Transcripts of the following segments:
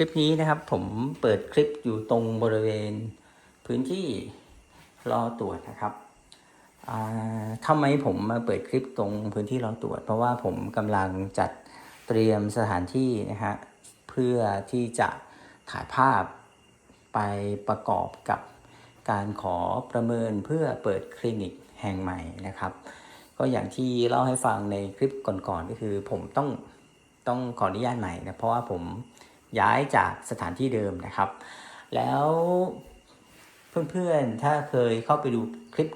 คลิปนี้นะครับผมเปิดคลิปอยู่ตรงบริเวณพื้นที่รอตรวจนะครับอ่าทำไมผมมาเปิดคลิปตรงพื้นที่รอตรวจ เพราะว่าผมกำลังจัดเตรียมสถานที่นะฮะเพื่อที่จะถ่ายภาพไปประกอบกับการขอประเมินเพื่อเปิดคลินิกแห่งใหม่นะครับ ก็อย่างที่เล่าให้ฟังในคลิปก่อนๆก็คือผมต้องต้องขออนุญาตใหม่นะเพราะว่าผม ย้ายจากสถานที่เดิมนะครับ แล้วเพื่อนๆ ถ้าเคยเข้าไปดูคลิป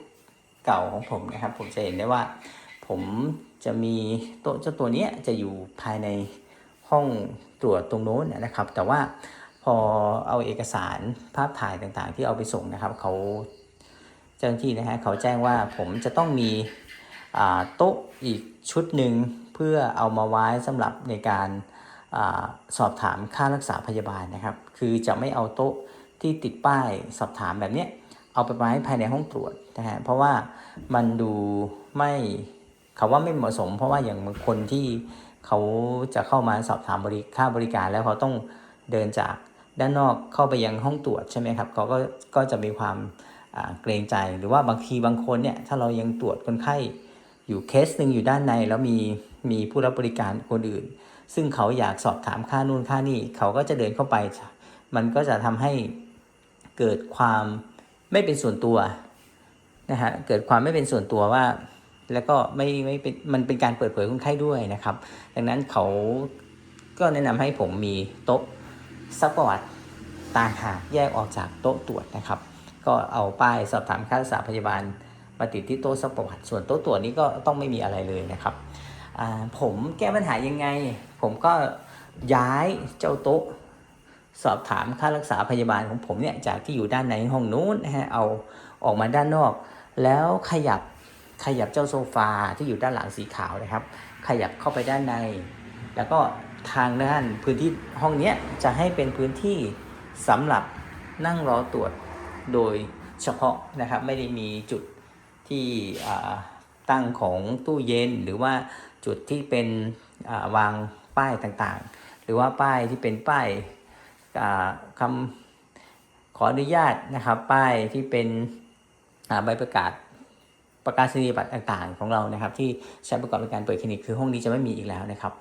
เก่าของผมนะครับ ผมจะเห็นได้ว่า ผมจะมีโต๊ะเจ้าตัวนี้จะอยู่ภายในห้องตรวจตรงโน้นนะครับ แต่ว่าพอเอาเอกสารภาพถ่ายต่างๆ ที่เอาไปส่งนะครับเขาเจ้าหน้าที่นะฮะเขาแจ้งว่าผมจะต้องมีโต๊ะอีกชุดหนึ่งเพื่อเอามาไว้สำหรับในการ สอบถามค่ารักษาพยาบาลนะครับ คือจะไม่เอาโต๊ะที่ติดป้ายสอบถามแบบนี้เอาไปไว้ภายในห้องตรวจนะฮะเพราะว่ามันดูไม่เขาว่าไม่เหมาะสม เพราะว่าอย่างบางคนที่เขาจะเข้ามาสอบถามบริค่าบริการแล้วเขาต้องเดินจากด้านนอกเข้าไปยังห้องตรวจใช่ไหมครับเขาก็ก็จะมีความเกรงใจหรือว่าบางทีบางคนเนี่ยถ้าเรายังตรวจคนไข้อยู่เคสหนึ่งอยู่ด้านในแล้วมีมีผู้รับบริการคนอื่น ซึ่งเขาอยากสอบถามค่านู่นค่านี่ เขาก็จะเดินเข้าไป มันก็จะทำให้เกิดความไม่เป็นส่วนตัวนะฮะเกิดความไม่เป็นส่วนตัวว่า แล้วก็ไม่ไม่เป็นมันเป็นการเปิดเผยคนไข้ด้วยนะครับ ดังนั้นเขาก็แนะนำให้ผมมีโต๊ะซักประวัติต่างหากแยกออกจากโต๊ะตรวจนะครับ ก็เอาป้ายสอบถามค่ารักษาพยาบาลมาติดที่โต๊ะซักประวัติส่วนโต๊ะตรวจนี้ก็ต้องไม่มีอะไรเลยนะครับผมแก้ปัญหายังไง ผมก็ย้ายเจ้าโต๊ะ สอบถามค่ารักษาพยาบาลของผมเนี่ยจากที่อยู่ด้านในห้องนู้นนะฮะเอาออกมาด้านนอก แล้วขยับขยับเจ้าโซฟาที่อยู่ด้านหลังสีขาวนะครับ ขยับเข้าไปด้านใน แล้วก็ทางด้านพื้นที่ห้องเนี้ยจะให้เป็นพื้นที่สำหรับนั่งรอตรวจโดยเฉพาะนะครับ ไม่ได้มีจุดที่ตั้งของตู้เย็นหรือว่าจุดที่เป็นวาง ป้ายต่างๆ หรือว่าป้ายที่เป็นป้ายอ่าคำขออนุญาตนะครับ ป้ายที่เป็นอ่าใบประกาศประกาศนียบัตรต่างๆ ของเรานะครับ ที่ใช้ประกอบในการเปิดคลินิกคือห้องนี้จะไม่มีอีกแล้วนะครับ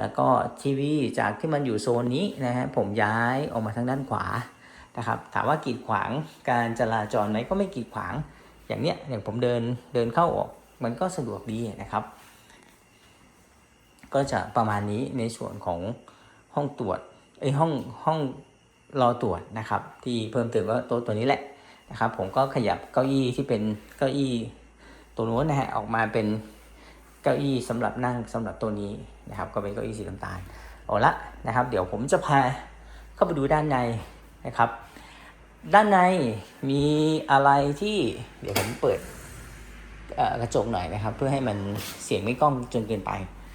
แล้วก็ทีวีจากที่มันอยู่โซนนี้นะฮะผมย้ายออกมาทางด้านขวานะครับถามว่ากีดขวางการจราจรไหมก็ไม่กีดขวางอย่างเนี้ยอย่างผมเดินเดินเข้าออกมันก็สะดวกดีนะครับ ก็จะประมาณนี้ในส่วนของห้องตรวจไอห้องห้องรอตรวจนะครับ ที่เพิ่มเติมก็โต๊ะตัวนี้แหละนะครับ ผมก็ขยับเก้าอี้ที่เป็นเก้าอี้ตัวนู้นนะฮะออกมาเป็นเก้าอี้สำหรับนั่งสำหรับตัวนี้นะครับ ก็เป็นเก้าอี้สีน้ำตาลเอาละนะครับ เดี๋ยวผมจะพาเข้าไปดูด้านในนะครับ ด้านในมีอะไรที่เดี๋ยวผมเปิดกระจกหน่อยนะครับ เพื่อให้มันเสียงไม่ก้องจนเกินไป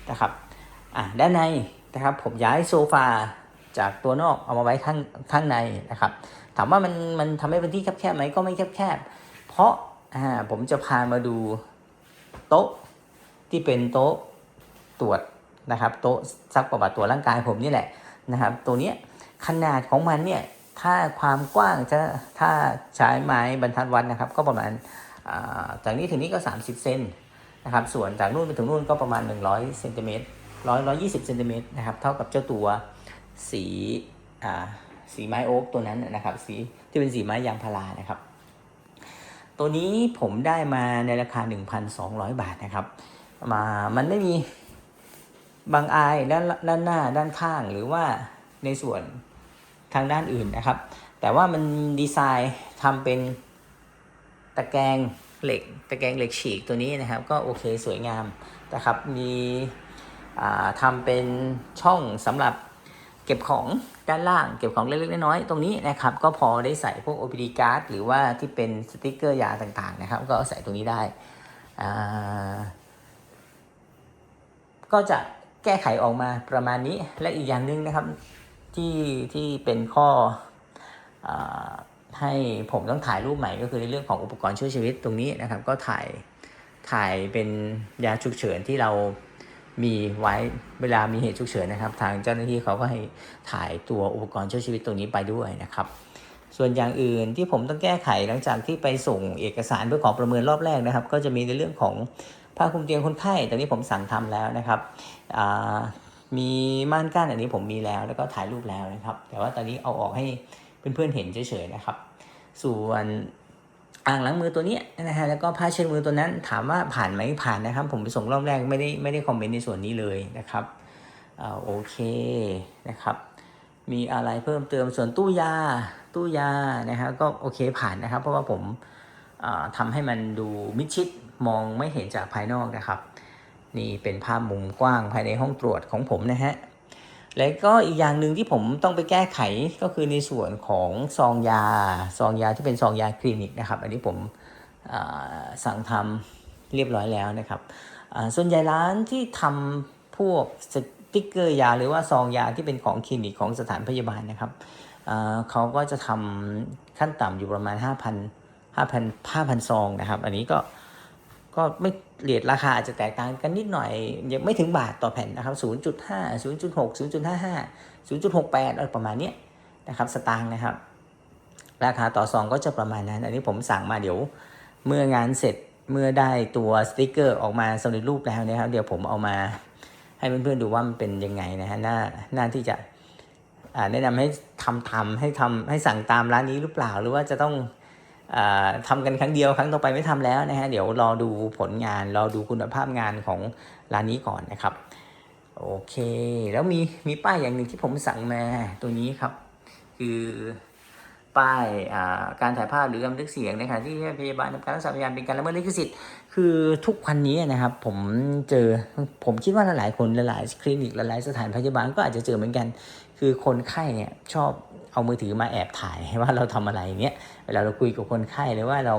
นะครับ อะด้านในนะครับผมย้ายโซฟาจากตัวนอกเอามาไว้ข้างข้างในนะครับ ถามว่ามันมันทำให้พื้นที่แคบๆไหมก็ไม่แคบๆเพราะอ่าผมจะพามาดูโต๊ะที่เป็นโต๊ะตรวจนะครับโต๊ะซักประวัติตัวจร่างกายผมนี่แหละนะครับ ตัวเนี้ยขนาดของมันเนี่ยถ้าความกว้างจะถ้าใช้ไม้บรรทัดวัดนะครับ ก็ประมาณอ่าจากนี้ถึงนี้ก็ 30 เซนนะครับส่วนจากนู่นไปถึงนู่นก็ประมาณ 100เซนติเมตร ร้อยร้อยยี่สิบเซนติเมตรนะครับ เท่ากับเจ้าตัวสีอ่าสีไม้โอ๊กตัวนั้นนะครับ สีที่เป็นสีไม้ยางพารานะครับ ตัวนี้ผมได้มาในราคา 1,200 บาทนะครับ มามันไม่มีบางอายด้านด้านหน้าด้านข้างหรือว่าในส่วนทางด้านอื่นนะครับ แต่ว่ามันดีไซน์ทำเป็นตะแกรงเหล็ก ตะแกรงเหล็กฉีกตัวนี้นะครับ ก็โอเคสวยงามนะครับ มี ทำเป็นช่องสำหรับเก็บของด้านล่างเก็บของเล็กๆน้อยๆตรงนี้นะครับก็พอได้ใส่พวก OPD card หรือว่าที่เป็นสติกเกอร์ยาต่างๆนะครับ ก็ใส่ตรงนี้ได้ ก็จะแก้ไขออกมาประมาณนี้และอีกอย่างหนึ่งนะครับที่ที่เป็นข้ออให้ผมต้องถ่ายรูปใหม่ก็คือในเรื่องของอุปกรณ์ช่วยชีวิตตรงนี้นะครับ ก็ถ่ายถ่ายเป็นยาฉุกเฉินที่เรา มีไว้เวลามีเหตุฉุกเฉินนะครับ ทางเจ้าหน้าที่เขาก็ให้ถ่ายตัวอุปกรณ์ช่วยชีวิตตรงนี้ไปด้วยนะครับ ส่วนอย่างอื่นที่ผมต้องแก้ไขหลังจากที่ไปส่งเอกสารเพื่อขอประเมินรอบแรกนะครับ ก็จะมีในเรื่องของผ้าคลุมเตียงคนไข้ตอนนี้ผมสั่งทำแล้วนะครับมีม่านกั้นอันนี้ผมมีแล้วแล้วก็ถ่ายรูปแล้วนะครับ แต่ว่าตอนนี้เอาออกให้เพื่อนๆเห็นเฉยๆนะครับ ส่วน อ่างล้างมือตัวนี้นะฮะแล้วก็ผ้าเช็ดมือตัวนั้นถามว่าผ่านไหมผ่านนะครับ ผมไปส่งรอบแรกไม่ได้ไม่ได้คอมเมนต์ในส่วนนี้เลยนะครับอ่าโอเคนะครับ มีอะไรเพิ่มเติมส่วนตู้ยาตู้ยานะฮะก็โอเคผ่านนะครับ เพราะว่าผมอ่าทำให้มันดูมิดชิดมองไม่เห็นจากภายนอกนะครับ นี่เป็นภาพมุมกว้างภายในห้องตรวจของผมนะฮะ แล้วก็อีกอย่างหนึ่งที่ผมต้องไปแก้ไขก็คือในส่วนของซองยาซองยาที่เป็นซองยาคลินิกนะครับ อันนี้ผมสั่งทำเรียบร้อยแล้วนะครับส่วนใหญ่ร้านที่ทำพวกสติ๊กเกอร์ยาหรือว่าซองยาที่เป็นของคลินิกของสถานพยาบาลนะครับเขาก็จะทำขั้นต่ำอยู่ประมาณ 5,000 5,000 5,000 ซองนะครับ อันนี้ก็ ก็ไม่เรทราคาอาจจะแตกต่างกันนิดหน่อย ยังไม่ถึงบาทต่อแผ่นนะครับ 0.5 0.6 0.55 0.68อะไรประมาณนี้นะครับ สตางค์นะครับ ราคาต่อซองก็จะประมาณนั้น อันนี้ผมสั่งมาเดี๋ยวเมื่องานเสร็จเมื่อได้ตัวสติกเกอร์ออกมาสำเร็จรูปแล้วนะครับ เดี๋ยวผมเอามาให้เพื่อนๆดูว่ามันเป็นยังไงนะฮะน่าน่าที่จะแนะนำให้ทำทำให้ทำให้สั่งตามร้านนี้หรือเปล่า หรือว่าจะต้อง อ่าทำกันครั้งเดียวครั้งต่อไปไม่ทำแล้วนะฮะเดี๋ยวรอดูผลงานรอดูคุณภาพงานของร้านนี้ก่อนนะครับ โอเค แล้วมีมีป้ายอย่างหนึ่งที่ผมสั่งมาตัวนี้ครับ คือป้ายการถ่ายภาพหรือบันทึกเสียงในขณะที่พยาบาลทำการรักษาพยาบาลเป็นการละเมิดลิขสิทธิ์คือทุกวันนี้นะครับผมเจอผมคิดว่าหลายๆคนหลายๆคลินิกหลายๆสถานพยาบาลก็อาจจะเจอเหมือนกัน คือคนไข้เนี่ยชอบเอามือถือมาแอบถ่ายว่าเราทำอะไรเนี้ยเวลาเราคุยกับคนไข้หรือว่าเรา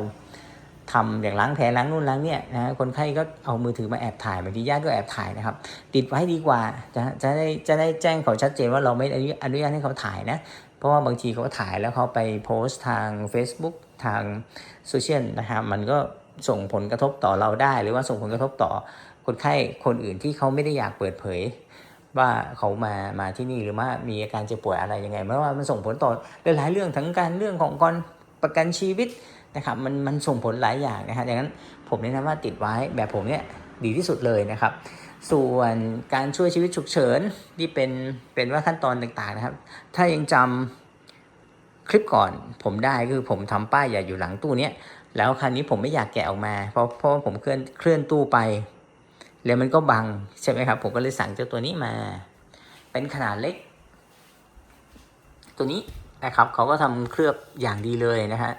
ทำอย่างล้างแผลล้างนู่นล้างเนี่ยนะคนไข้ก็เอามือถือมาแอบถ่ายบางทีญาติก็แอบถ่ายนะครับ ติดไว้ดีกว่าจะจะได้จะได้แจ้งเขาชัดเจนว่าเราไม่อนุญาตให้เขาถ่ายนะ เพราะว่าบางทีเขาถ่ายแล้วเขาไปโพสต์ทาง Facebook ทางโซเชียลนะครับมันก็ส่งผลกระทบต่อเราได้ หรือว่าส่งผลกระทบต่อคนไข้คนอื่นที่เขาไม่ได้อยากเปิดเผย ว่าเขามามาที่นี่หรือว่ามีอาการเจ็บป่วยอะไรยังไงไม่ว่ามันส่งผลต่อหลายๆเรื่องทั้งการเรื่องของการประกันชีวิตนะครับมันมันส่งผลหลายอย่างนะฮะดังนั้นผมแนะนำว่าติดไว้แบบผมเนี่ยดีที่สุดเลยนะครับ ส่วนการช่วยชีวิตฉุกเฉินที่เป็นเป็นว่าขั้นตอนต่างๆนะครับ ถ้ายังจำคลิปก่อนผมได้คือผมทำป้ายใหญ่อยู่หลังตู้เนี้ยแล้วคราวนี้ผมไม่อยากแกะออกมา เพราะเพราะว่าผมเคลื่อนเคลื่อนตู้ไป แล้วมันก็บังใช่ไหมครับ ผมก็เลยสั่งเจ้าตัวนี้มา เป็นขนาดเล็ก ตัวนี้นะครับเขาก็ทำเคลือบอย่างดีเลยนะฮะ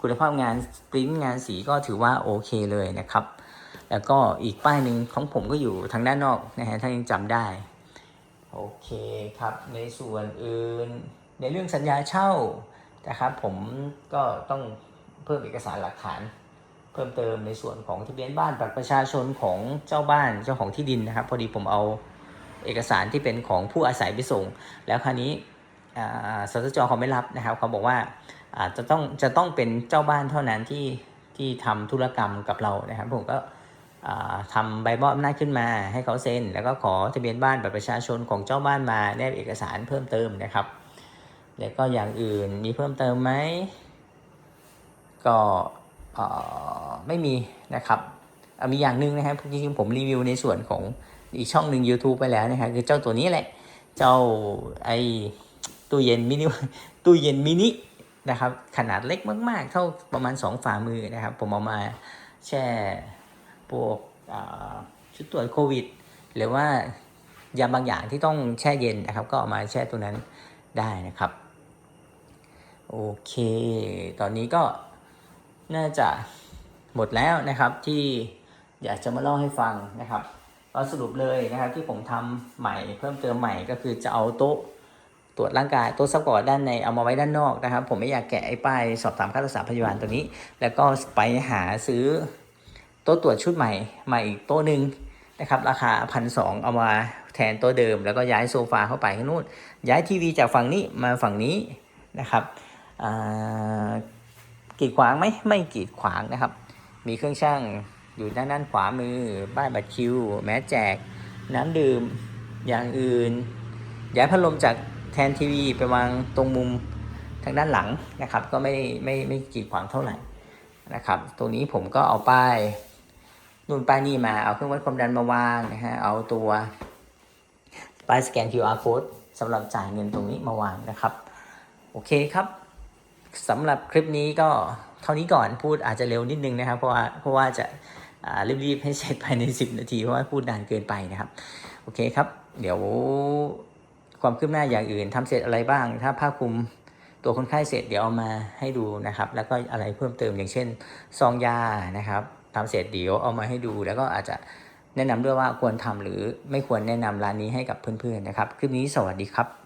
คุณภาพงานปริ้นงานสีก็ถือว่าโอเคเลยนะครับ แล้วก็อีกป้ายหนึ่งของผมก็อยู่ทางด้านนอกนะฮะถ้ายังจำได้ โอเคครับ ในส่วนอื่น ในเรื่องสัญญาเช่านะครับ ผมก็ต้องเพิ่มเอกสารหลักฐาน เพิ่มเติมในส่วนของทะเบียนบ้านบัตรประชาชนของเจ้าบ้านเจ้าของที่ดินนะครับ พอดีผมเอาเอกสารที่เป็นของผู้อาศัยไปส่ง แล้วคราวนี้อ่าสตจเขาไม่รับนะครับ เขาบอกว่าจะต้องจะต้องเป็นเจ้าบ้านเท่านั้นที่ที่ทำธุรกรรมกับเรานะครับ ผมก็อ่าทำใบมอบอำนาจขึ้นมาให้เขาเซ็น แล้วก็ขอทะเบียนบ้านบัตรประชาชนของเจ้าบ้านมาแนบเอกสารเพิ่มเติมนะครับ แล้วก็อย่างอื่นมีเพิ่มเติมไหมก็ ไม่มีนะครับมีอย่างหนึ่งนะครับจริงๆผมรีวิวในส่วนของอีกช่องหนึ่ง YouTube ไปแล้วนะครับคือเจ้าตัวนี้แหละ เจ้าไอตู้เย็นมินิตู้เย็นมินินะครับขนาดเล็กมากๆ เท่าประมาณ 2 ฝ่ามือนะครับ ผมเอามาแช่พวกชุดตรวจโควิด หรือว่ายาบางอย่างที่ต้องแช่เย็นนะครับ ก็เอามาแช่ตัวนั้นได้นะครับ โอเค ตอนนี้ก็ น่าจะหมดแล้วนะครับที่อยากจะมาเล่าให้ฟังนะครับก็สรุปเลยนะครับที่ผมทำใหม่เพิ่มเติมใหม่ก็คือจะเอาโต๊ะตรวจร่างกายโต๊ะซัพพอร์ตด้านในเอามาไว้ด้านนอกนะครับ ผมไม่อยากแกะไอ้ป้ายสอบถามค่ารักษาพยาบาลตัวนี้ แล้วก็ไปหาซื้อโต๊ะตรวจชุดใหม่มาอีกโต๊ะหนึ่งนะครับราคาพันสองเอามาแทนโต๊ะเดิม แล้วก็ย้ายโซฟาเข้าไปข้างนู้นย้ายทีวีจากฝั่งนี้มาฝั่งนี้นะครับอ่า กีดขวางไหมไม่กีดขวางนะครับ มีเครื่องช่างอยู่ด้านด้านขวามือบ้านบัตรคิว แม้แจก น้ำดื่มอย่างอื่น ย้ายพัดลมจากแทนทีวีไปวางตรงมุมทางด้านหลังนะครับ ก็ไม่ไม่ไม่กีดขวางเท่าไหร่นะครับ ตรงนี้ผมก็เอาป้ายนู่นป้ายนี่มาเอาเครื่องวัดความดันมาวางนะฮะเอาตัวป้ายสแกน QR code สำหรับจ่ายเงินตรงนี้มาวางนะครับ โอเคครับ สำหรับคลิปนี้ก็เท่านี้ก่อนพูดอาจจะเร็วนิดนึงนะครับ เพราะว่าเพราะว่าจะรีบๆให้เสร็จภายใน 10 นาที เพราะว่าพูดนานเกินไปนะครับ โอเคครับ เดี๋ยวความคืบหน้าอย่างอื่นทำเสร็จอะไรบ้าง ถ้าผ้าคลุมตัวคนไข้เสร็จเดี๋ยวเอามาให้ดูนะครับ แล้วก็อะไรเพิ่มเติมอย่างเช่น ซองยานะครับทำเสร็จเดี๋ยวเอามาให้ดู แล้วก็อาจจะแนะนำด้วยว่าควรทำหรือไม่ควรแนะนำร้านนี้ให้กับเพื่อนๆนะครับ คลิปนี้สวัสดีครับ